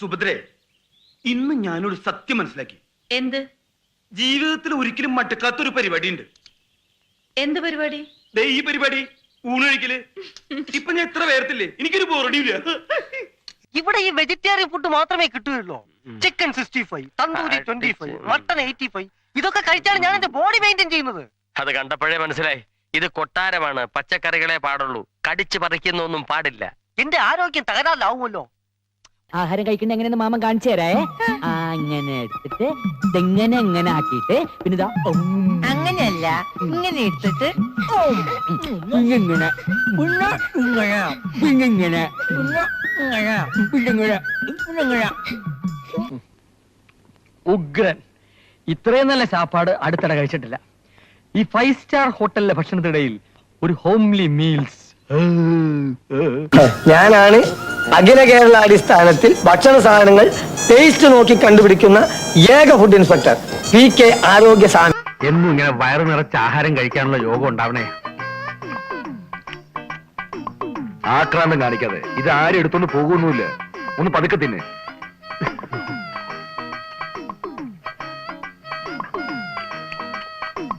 സുഭദ്രേ ഇന്ന് ഞാനൊരു സത്യം മനസ്സിലാക്കി. എന്ത്? ജീവിതത്തിൽ ഒരിക്കലും മടുക്കാത്തൊരു പരിപാടി ഉണ്ട് എന്ത് പരിപാടി? ദേ ഈ പരിപാടി ഊണൊഴിക്കൽ. ഇപ്പൊ ഞാൻ എത്ര പേർത്തില്ലേ എനിക്കൊരു ബോറടിയില്ല ഇവിടെ ഈ വെജിറ്റേറിയൻ ഫുഡ് മാത്രമേ കിട്ടുകയുള്ളൂ. Chicken sixty five tandoori twenty five mutton eighty five ഇതൊക്കെ കഴിച്ചാണ് ഞാൻ എന്റെ ബോഡി മെയിന്റെയിൻ ചെയ്യുന്നത്. അത് കണ്ടപ്പോഴേ മനസ്സിലായി. ഇത് കൊട്ടാരമാണ്. പച്ചക്കറികളെ പാടുള്ളൂ. കടിച്ചു പറിക്കുന്നൊന്നും പാടില്ല. എന്റെ ആരോഗ്യം തകരാറിലാവുമല്ലോ. ആഹാരം കഴിക്കുന്ന എങ്ങനെയെന്ന് മാമൻ കാണിച്ചു തരായേ ആ. അങ്ങനെ എടുത്തിട്ട് ഇതെങ്ങനെ എങ്ങനെ ആക്കിയിട്ട് പിന്നെ ഇതാ അങ്ങനെയല്ല ഇങ്ങനെ എടുത്തിട്ട് ഇങ്ങനെ പിന്നെ ഇങ്ങനെ. പിന്നെ ഇങ്ങനെ പിന്നെ ഇങ്ങനെ. പിന്നെ ഇങ്ങനെ ഉഗ്രൻ. ഇത്രയും നല്ല സാപ്പാട് അടുത്തിടെ കഴിച്ചിട്ടില്ല. ഈ ഫൈവ് സ്റ്റാർ ഹോട്ടലിലെ ഭക്ഷണത്തിനിടയിൽ ഒരു ഹോംലി മീൽസ്. ഞാനാണ് അഖില കേരള അടിസ്ഥാനത്തിൽ ഭക്ഷണ സാധനങ്ങൾ ടേസ്റ്റ് നോക്കി കണ്ടുപിടിക്കുന്ന ഏക ഫുഡ് ഇൻസ്പെക്ടർ പി കെ ആരോഗ്യ സാധനം എന്നും ഇങ്ങനെ വയറു നിറച്ച ആഹാരം കഴിക്കാനുള്ള യോഗം ഉണ്ടാവണേ. ആക്രാന്തം കാണിക്കാതെ. ഇത് ആരും എടുത്തോണ്ട് പോകുന്നില്ല ഒന്ന് പതുക്കെ തിന്നെ.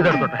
ഇതെടുത്തോട്ടെ.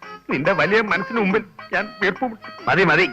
നിന്റെ വലിയ മനസ്സിന് മുമ്പിൽ ഞാൻ വീർപ്പു മതി മതി.